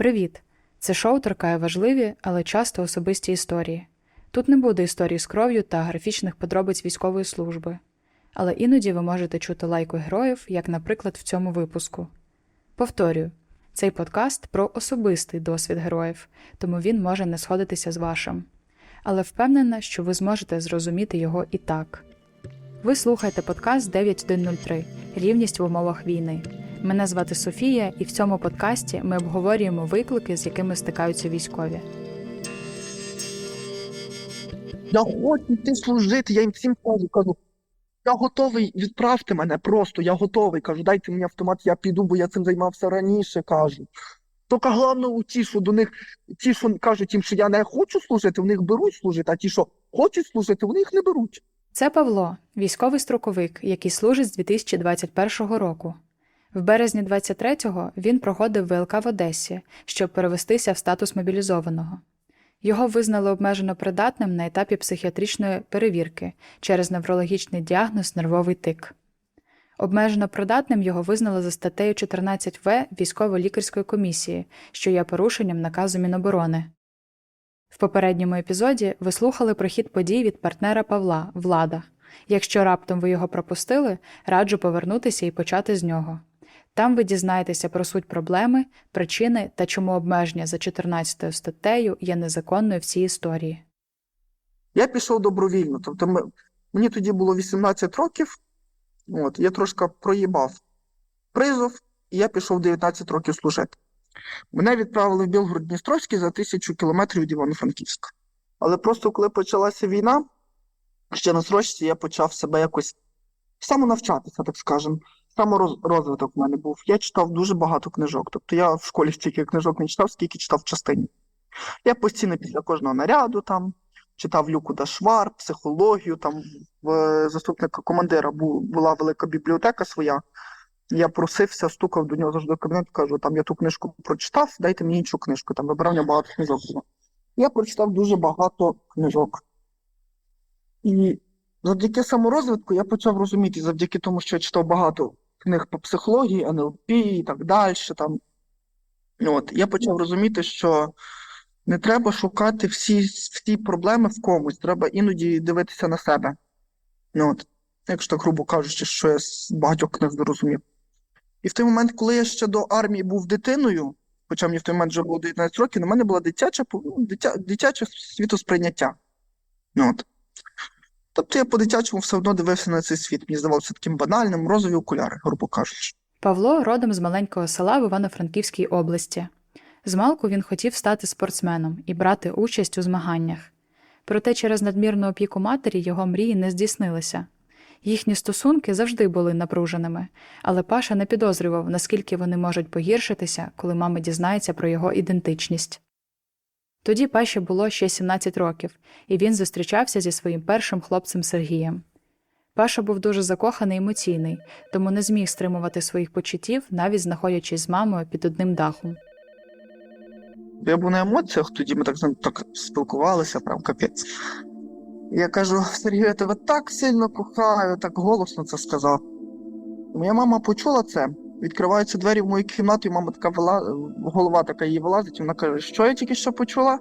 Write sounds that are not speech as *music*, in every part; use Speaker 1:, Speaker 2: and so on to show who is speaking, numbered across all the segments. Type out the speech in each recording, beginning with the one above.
Speaker 1: Привіт! Це шоу торкає важливі, але часто особисті історії. Тут не буде історій з кров'ю та графічних подробиць військової служби. Але іноді ви можете чути лайку героїв, як, наприклад, в цьому випуску. Повторюю, цей подкаст про особистий досвід героїв, тому він може не сходитися з вашим. Але впевнена, що ви зможете зрозуміти його і так. Ви слухаєте подкаст 9103 Рівність в умовах війни. Мене звати Софія, і в цьому подкасті ми обговорюємо виклики, з якими стикаються військові.
Speaker 2: Я хочу йти служити, я їм всім кажу, кажу. Я готовий, відправте мене просто, я готовий. Кажу, дайте мені автомат, я піду, бо я цим займався раніше, кажу. Тільки головне у ті, що до них, ті, що кажуть їм, що я не хочу служити, в них беруть служити, а ті, що хочуть служити, в них не беруть.
Speaker 1: Це Павло, військовий строковик, який служить з 2021 року. В березні 23-го він проходив ВЛК в Одесі, щоб перевестися в статус мобілізованого. Його визнали обмежено придатним на етапі психіатричної перевірки через неврологічний діагноз нервовий тик. Обмежено придатним його визнали за статтею 14В військово-лікарської комісії, що є порушенням наказу Міноборони. В попередньому епізоді ви слухали про хід подій від партнера Павла Влада. Якщо раптом ви його пропустили, раджу повернутися і почати з нього. Там ви дізнаєтеся про суть проблеми, причини та чому обмеження за 14 статтею є незаконною в цій історії.
Speaker 2: Я пішов добровільно. Тобто ми, мені тоді було 18 років, от, я трошки проїбав призов, і я пішов 19 років служити. Мене відправили в Білгород-Дністровський за тисячу кілометрів від Івано-Франківська. Але просто коли почалася війна, ще на срочці я почав себе якось самонавчатися, так скажемо. Саморозвиток в мене був. Я читав дуже багато книжок. Тобто я в школі стільки книжок не читав, скільки читав в частині. Я постійно після кожного наряду там читав Люку Дашвар, психологію. Там в е, заступника командира була велика бібліотека своя. Я просився, стукав до нього завжди в кабінет, кажу, там я ту книжку прочитав, дайте мені іншу книжку. Там у нього багато книжок. Я прочитав дуже багато книжок. І завдяки саморозвитку я почав розуміти, завдяки тому, що я читав багато книг по психології, НЛП і так далі. Там. От, я почав розуміти, що не треба шукати всі, всі проблеми в комусь, треба іноді дивитися на себе. От, якщо так грубо кажучи, що я з багатьох книг зрозумів. І в той момент, коли я ще до армії був дитиною, хоча мені в той момент вже було 19 років, на мене була дитяча, ну, дитя, дитяче світосприйняття. От. Тобто я по-дитячому все одно дивився на цей світ. Мені здавалося таким банальним, розові окуляри, грубо кажучи.
Speaker 1: Павло родом з маленького села в Івано-Франківській області. Змалку він хотів стати спортсменом і брати участь у змаганнях. Проте через надмірну опіку матері його мрії не здійснилися. Їхні стосунки завжди були напруженими, але Паша не підозрював, наскільки вони можуть погіршитися, коли мама дізнається про його ідентичність. Тоді Паші було ще 17 років, і він зустрічався зі своїм першим хлопцем Сергієм. Паша був дуже закоханий і емоційний, тому не зміг стримувати своїх почуттів, навіть знаходячись з мамою під одним дахом.
Speaker 2: Я був на емоціях, тоді ми так, так спілкувалися, прям капець. Я кажу, Сергію, я тебе так сильно кохаю, так голосно це сказав. Моя мама почула це, відкриваються двері в мою кімнату, і мама така вила... голова така її вилазить, і вона каже, що я тільки що почула?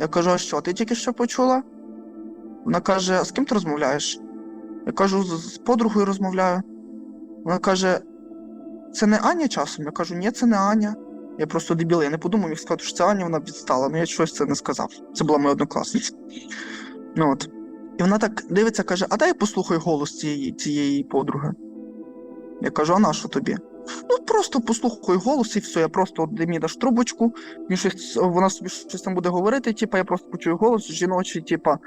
Speaker 2: Я кажу, а що, ти тільки що почула? Вона каже, а з ким ти розмовляєш? Я кажу, з, подругою розмовляю. Вона каже, це не Аня часом? Я кажу, ні, це не Аня. Я просто дебіл, я не подумав міг сказати, що це Аня, вона відстала, але я щось це не сказав. Це була моя однокласниця. Ну от. І вона так дивиться, каже: а дай я послухаю голос цієї, цієї подруги. Я кажу, а на що тобі? Ну, просто послухай голос і все. Я просто мені даш трубочку, він щось, вона собі щось там буде говорити, типа, я просто почую голос жіночий, типа,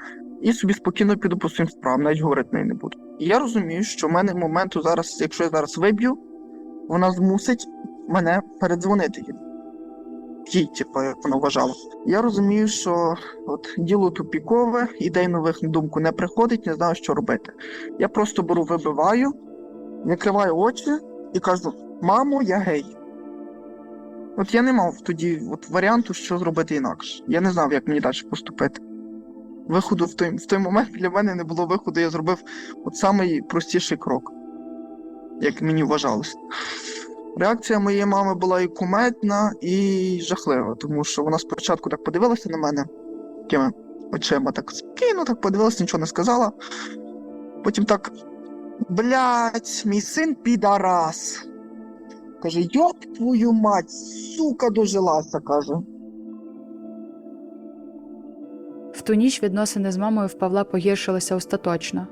Speaker 2: і собі спокійно піду по своїм справам, навіть говорити неї не буду. І я розумію, що в мене моменту зараз, якщо я зараз виб'ю, вона змусить мене передзвонити їй. Їй, типу, як вона вважала. Я розумію, що от діло тупікове, ідей нових на думку не приходить, не знаю, що робити. Я просто беру, вибиваю, закриваю очі і кажу: мамо, я гей. От я не мав тоді от, варіанту, що зробити інакше. Я не знав, як мені далі поступити. Виходу в той, в той момент для мене не було виходу, я зробив от самий простіший крок, як мені вважалося. Реакція моєї мами була і кумедна, і жахлива, тому що вона спочатку так подивилася на мене такими очима, так спокійно так подивилася, нічого не сказала. Потім так: блять, мій син підарас. Каже, йоп твою мать, сука, дожилася, каже.
Speaker 1: В ту ніч відносини з мамою в Павла погіршилися остаточно.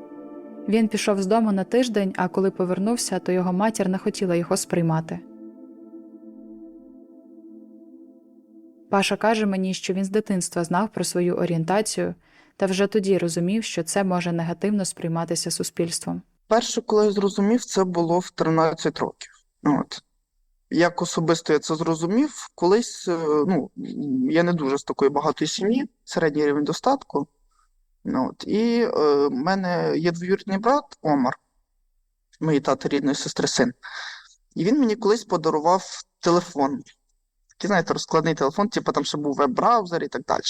Speaker 1: Він пішов з дому на тиждень, а коли повернувся, то його матір не хотіла його сприймати. Паша каже мені, що він з дитинства знав про свою орієнтацію та вже тоді розумів, що це може негативно сприйматися суспільством.
Speaker 2: Перше, коли я зрозумів, це було в 13 років. От. Як особисто я це зрозумів, колись, е, ну, я не дуже з такої багатої сім'ї, середній рівень достатку. От. І е, в мене є двоюрідний брат Омар, моєї тати рідної сестри син. І він мені колись подарував телефон. Такий, знаєте, розкладний телефон, типу там ще був веб-браузер і так далі.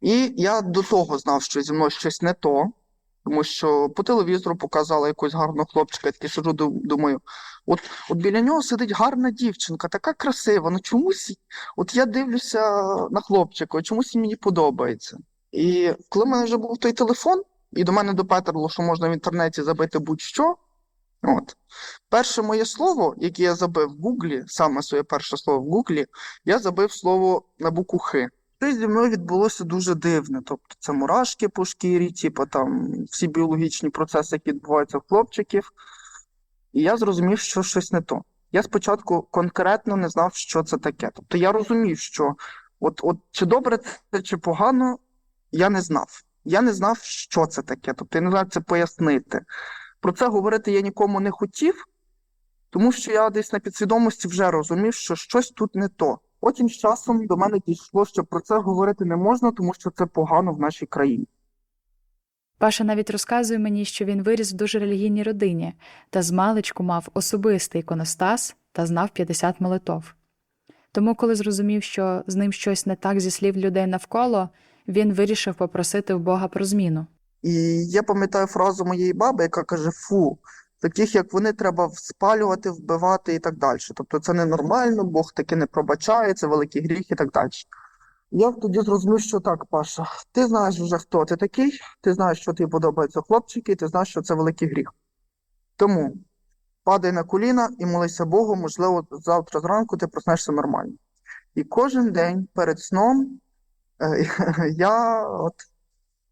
Speaker 2: І я до того знав, що зі мною щось не то, тому що по телевізору показали якогось гарного хлопчика, я такий сиджу, думаю, от, от біля нього сидить гарна дівчинка, така красива, ну чомусь, от я дивлюся на хлопчика, чомусь мені подобається. І коли в мене вже був той телефон, і до мене допетерло, що можна в інтернеті забити будь-що, от, перше моє слово, яке я забив в Гуглі, саме своє перше слово в Гуглі, я забив слово на букву Х. Щось зі мною відбулося дуже дивне. Тобто це мурашки по шкірі, типу там всі біологічні процеси, які відбуваються в хлопчиків. І я зрозумів, що щось не то. Я спочатку конкретно не знав, що це таке. Тобто я розумів, що от, от чи добре це, чи погано, я не знав. Я не знав, що це таке. Тобто я не знав, як це пояснити. Про це говорити я нікому не хотів, тому що я десь на підсвідомості вже розумів, що щось тут не то. Потім з часом до мене дійшло, що про це говорити не можна, тому що це погано в нашій країні.
Speaker 1: Паша навіть розказує мені, що він виріс в дуже релігійній родині та змалечку мав особистий іконостас та знав 50 молитов. Тому, коли зрозумів, що з ним щось не так зі слів людей навколо, він вирішив попросити в Бога про зміну.
Speaker 2: І я пам'ятаю фразу моєї баби, яка каже: Фу, таких як вони треба спалювати, вбивати і так далі. Тобто це ненормально, Бог таки не пробачає, це великий гріх і так далі. Я тоді зрозумів, що так, Паша, ти знаєш вже, хто ти такий, ти знаєш, що тобі подобаються хлопчики, і ти знаєш, що це великий гріх. Тому падай на коліна і молися Богу, можливо, завтра зранку ти проснешся нормально. І кожен день перед сном е, *laughs* я от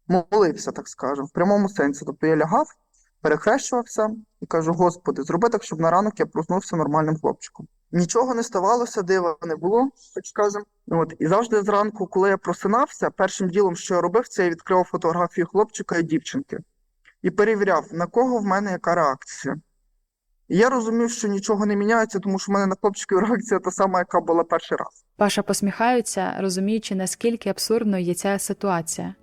Speaker 2: молився, так скажу, в прямому сенсі. Тобто я лягав, перехрещувався і кажу: Господи, зроби так, щоб на ранок я проснувся нормальним хлопчиком. Нічого не ставалося, дива не було, так скажемо. От і завжди зранку, коли я просинався, першим ділом, що я робив, це я відкривав фотографію хлопчика і дівчинки і перевіряв, на кого в мене яка реакція. І я розумів, що нічого не міняється, тому що в мене на хлопчиків реакція та сама, яка була перший раз.
Speaker 1: Паша посміхається, розуміючи, наскільки абсурдною є ця ситуація.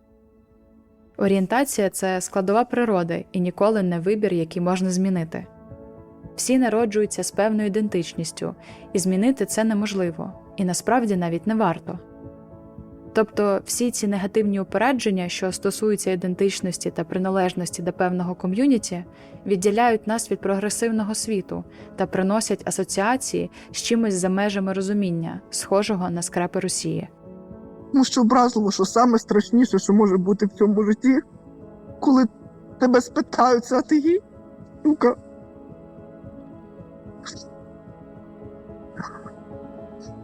Speaker 1: Орієнтація це складова природи і ніколи не вибір, який можна змінити. Всі народжуються з певною ідентичністю, і змінити це неможливо, і насправді навіть не варто. Тобто всі ці негативні упередження, що стосуються ідентичності та приналежності до певного ком'юніті, відділяють нас від прогресивного світу та приносять асоціації з чимось за межами розуміння, схожого на скрепи Росії.
Speaker 2: Тому що образливо, що саме страшніше, що може бути в цьому житті, коли тебе спитаються, а ти гей? Сука.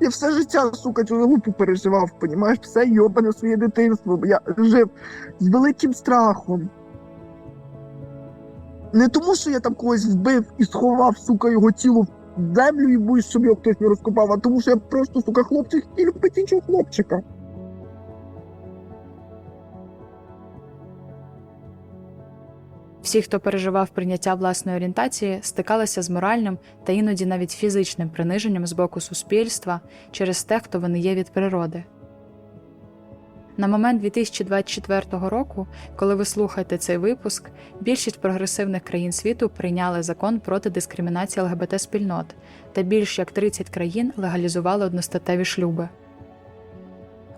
Speaker 2: Я все життя, сука, цю залупу переживав, понімаєш, все йобане своє дитинство. Я жив з великим страхом. Не тому, що я там когось вбив і сховав, сука, його тіло в землю і боюсь, щоб його хтось не розкопав, а тому що я просто, сука, хлопчик і любить іншого хлопчика.
Speaker 1: Всі, хто переживав прийняття власної орієнтації, стикалися з моральним та іноді навіть фізичним приниженням з боку суспільства через те, хто вони є від природи. На момент 2024 року, коли ви слухаєте цей випуск, більшість прогресивних країн світу прийняли закон проти дискримінації ЛГБТ спільнот, та більш як 30 країн легалізували одностатеві шлюби.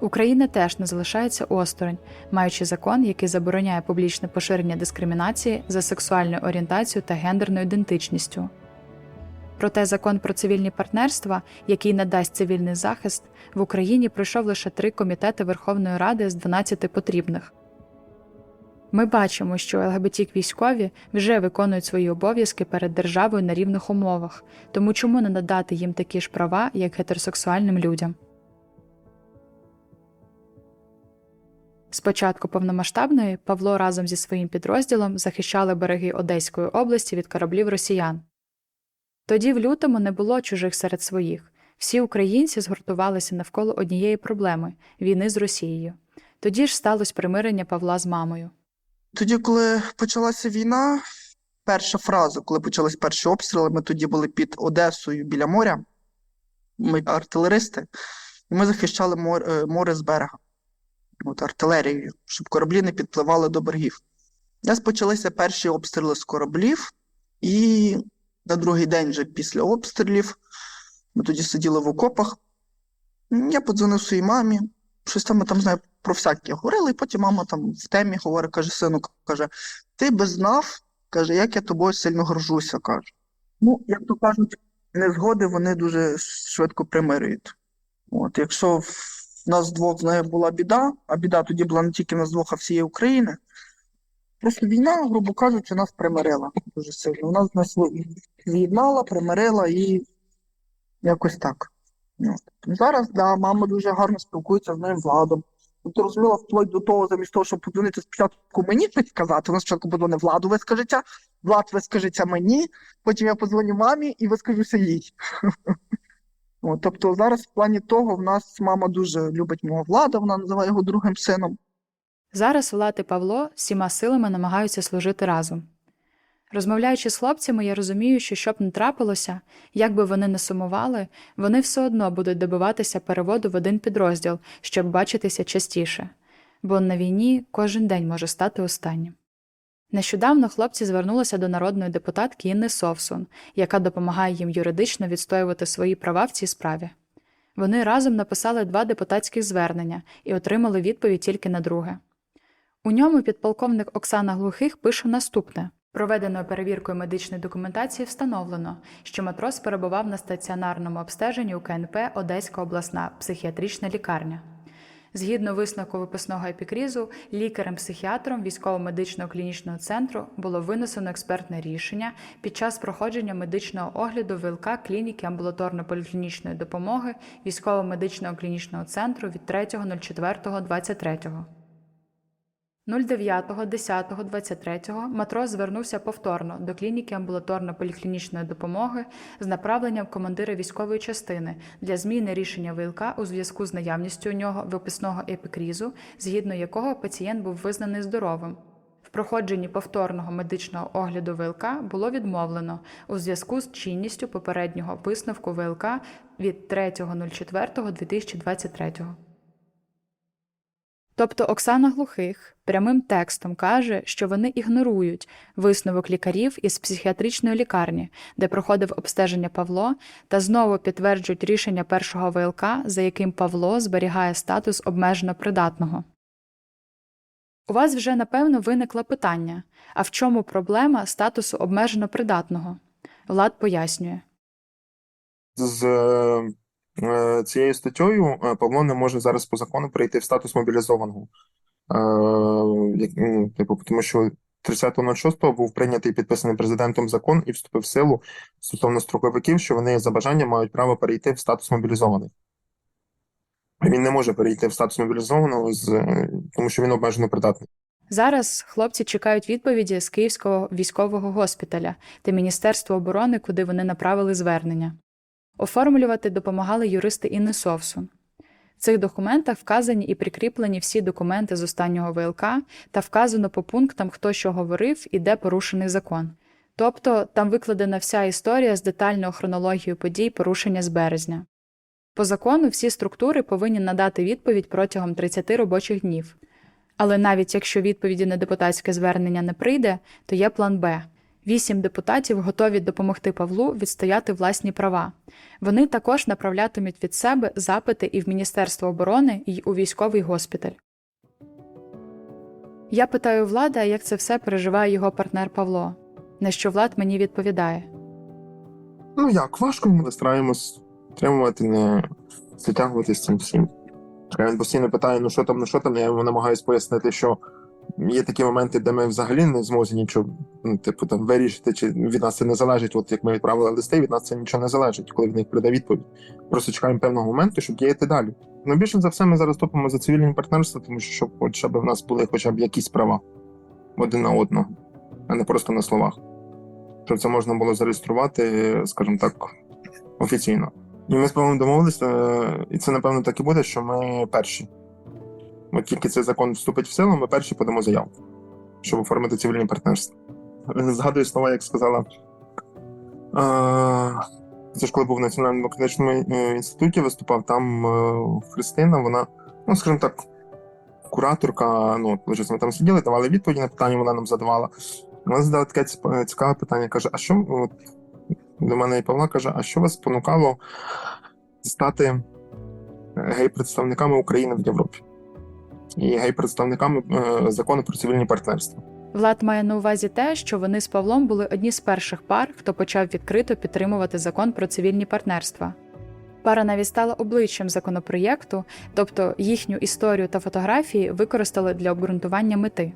Speaker 1: Україна теж не залишається осторонь, маючи закон, який забороняє публічне поширення дискримінації за сексуальною орієнтацією та гендерною ідентичністю. Проте закон про цивільні партнерства, який надасть цивільний захист, в Україні пройшов лише три комітети Верховної Ради з 12 потрібних. Ми бачимо, що ЛГБТік військові вже виконують свої обов'язки перед державою на рівних умовах, тому чому не надати їм такі ж права, як гетеросексуальним людям? З початку повномасштабної Павло разом зі своїм підрозділом захищали береги Одеської області від кораблів росіян. Тоді в лютому не було чужих серед своїх. Всі українці згуртувалися навколо однієї проблеми війни з Росією. Тоді ж сталося примирення Павла з мамою.
Speaker 2: Тоді, коли почалася війна, перша фраза, коли почались перші обстріли, ми тоді були під Одесою біля моря. Ми артилеристи, і ми захищали е, море з берега. От артилерією, щоб кораблі не підпливали до берегів. У нас почалися перші обстріли з кораблів, і на другий день, вже після обстрілів, ми тоді сиділи в окопах. Я подзвонив своїй мамі, щось там ми там знаю про всяке говорили, і потім мама там в темі говорить, каже, сину, каже, ти би знав, каже, як я тобою сильно горжуся, каже. Ну, як то кажуть, незгоди вони дуже швидко примирюють. От, якщо в нас двох з нею була біда, а біда тоді була не тільки нас двох, а всієї України. Просто війна, грубо кажучи, нас примирила дуже сильно. Вона нас з'єднала, примирила і якось так. От. Зараз, да, мама дуже гарно спілкується з моїм владом. Тобто розуміла вплоть до того, замість того, щоб подзвонити спочатку мені щось сказати, вона спочатку подзвонить владу, вискажеться, влад вискажеться мені, потім я подзвоню мамі і вискажуся їй. От, тобто зараз в плані того в нас мама дуже любить мого влада, вона називає його другим сином.
Speaker 1: Зараз Влад і Павло всіма силами намагаються служити разом. Розмовляючи з хлопцями, я розумію, що щоб не трапилося, як би вони не сумували, вони все одно будуть добиватися переводу в один підрозділ, щоб бачитися частіше, бо на війні кожен день може стати останнім. Нещодавно хлопці звернулися до народної депутатки Інни Совсун, яка допомагає їм юридично відстоювати свої права в цій справі. Вони разом написали два депутатських звернення і отримали відповідь тільки на друге. У ньому підполковник Оксана Глухих пише наступне: проведеною перевіркою медичної документації встановлено, що матрос перебував на стаціонарному обстеженні у КНП Одеська обласна психіатрична лікарня. Згідно висновку виписного епікрізу, лікарем-психіатром військово-медичного клінічного центру було винесено експертне рішення під час проходження медичного огляду ВЛК клініки амбулаторно-поліклінічної допомоги військово-медичного клінічного центру від 3.04.23. 09.10.23 матрос звернувся повторно до клініки амбулаторно-поліклінічної допомоги з направленням командира військової частини для зміни рішення ВЛК у зв'язку з наявністю у нього виписного епікрізу, згідно якого пацієнт був визнаний здоровим. В проходженні повторного медичного огляду ВЛК було відмовлено у зв'язку з чинністю попереднього висновку ВЛК від 3.04.2023. Тобто Оксана Глухих прямим текстом каже, що вони ігнорують висновок лікарів із психіатричної лікарні, де проходив обстеження Павло, та знову підтверджують рішення першого ВЛК, за яким Павло зберігає статус обмежено придатного. У вас вже напевно виникло питання: а в чому проблема статусу обмежено придатного? Влад пояснює.
Speaker 3: з е, цією статтею е, Павло не може зараз по закону перейти в статус мобілізованого. Е, ну, типу, тому що 30.06 був прийнятий підписаний президентом закон і вступив в силу стосовно строковиків, що вони за бажанням мають право перейти в статус мобілізованих. Він не може перейти в статус мобілізованого, е, тому що він обмежено придатний.
Speaker 1: Зараз хлопці чекають відповіді з Київського військового госпіталя та Міністерства оборони, куди вони направили звернення. Оформлювати допомагали юристи Інни Совсун. В цих документах вказані і прикріплені всі документи з останнього ВЛК та вказано по пунктам, хто що говорив і де порушений закон. Тобто там викладена вся історія з детальною хронологією подій порушення з березня. По закону всі структури повинні надати відповідь протягом 30 робочих днів. Але навіть якщо відповіді на депутатське звернення не прийде, то є план Б. Вісім депутатів готові допомогти Павлу відстояти власні права. Вони також направлятимуть від себе запити і в Міністерство оборони, і у військовий госпіталь. Я питаю влада, як це все переживає його партнер Павло. На що Влад мені відповідає:
Speaker 3: Ну як, важко ми стараємось підтримувати, не затягувати з цим всім. Він постійно питає, ну що там, ну що там, я йому намагаюсь пояснити, що є такі моменти, де ми взагалі не зможемо нічого, ну, типу, там вирішити, чи від нас це не залежить. От як ми відправили листи, від нас це нічого не залежить, коли в них прийде відповідь. Просто чекаємо певного моменту, щоб діяти далі. Ну, більше за все, ми зараз топимо за цивільні партнерства, тому що щоб хоча б в нас були хоча б якісь права один на одного, а не просто на словах. Щоб це можна було зареєструвати, скажімо так, офіційно. І ми з Павлом домовилися, е, і це напевно так і буде, що ми перші. От тільки цей закон вступить в силу, ми перші подамо заявку, щоб оформити цивільні партнерства. Згадую слова, як сказала. е, Це ж коли був в Національному демократичному е, інституті, виступав там е, Христина, вона, ну, скажімо так, кураторка, ну, от, ми там сиділи, давали відповіді на питання, вона нам задавала. Вона задала таке цікаве питання, каже: а що от, до мене і Павла каже, а що вас спонукало стати е, гей-представниками України в Європі? І гей-представниками е, закону про цивільні партнерства.
Speaker 1: Влад має на увазі те, що вони з Павлом були одні з перших пар, хто почав відкрито підтримувати закон про цивільні партнерства. Пара навіть стала обличчям законопроєкту, тобто їхню історію та фотографії використали для обґрунтування мети.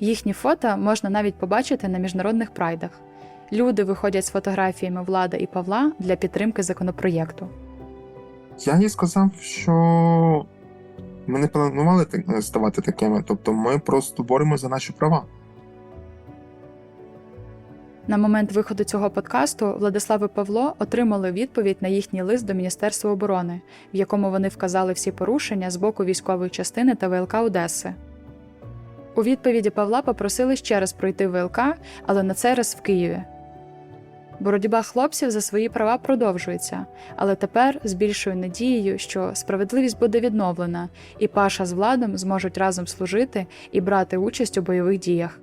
Speaker 1: Їхні фото можна навіть побачити на міжнародних прайдах. Люди виходять з фотографіями Влада і Павла для підтримки законопроєкту.
Speaker 3: Я їй сказав, що ми не планували так- ставати такими, тобто ми просто боремося за наші права.
Speaker 1: На момент виходу цього подкасту Владислав і Павло отримали відповідь на їхній лист до Міністерства оборони, в якому вони вказали всі порушення з боку військової частини та ВЛК Одеси. У відповіді Павла попросили ще раз пройти ВЛК, але на цей раз в Києві. Боротьба хлопців за свої права продовжується, але тепер з більшою надією, що справедливість буде відновлена, і Паша з Владом зможуть разом служити і брати участь у бойових діях.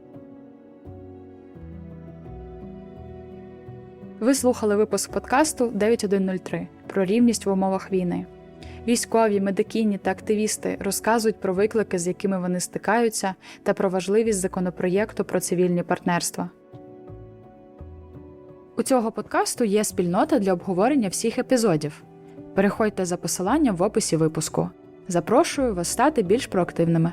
Speaker 1: Ви слухали випуск подкасту 9103 про рівність в умовах війни. Військові, медикині та активісти розказують про виклики, з якими вони стикаються, та про важливість законопроєкту про цивільні партнерства. У цього подкасту є спільнота для обговорення всіх епізодів. Переходьте за посиланням в описі випуску. Запрошую вас стати більш проактивними.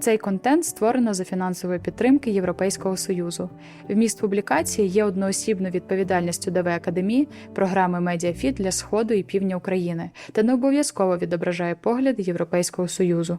Speaker 1: Цей контент створено за фінансової підтримки Європейського Союзу. Вміст публікації є одноосібною відповідальністю ДВ Академії, програми Медіафіт для Сходу і Півдня України та не обов'язково відображає погляди Європейського Союзу.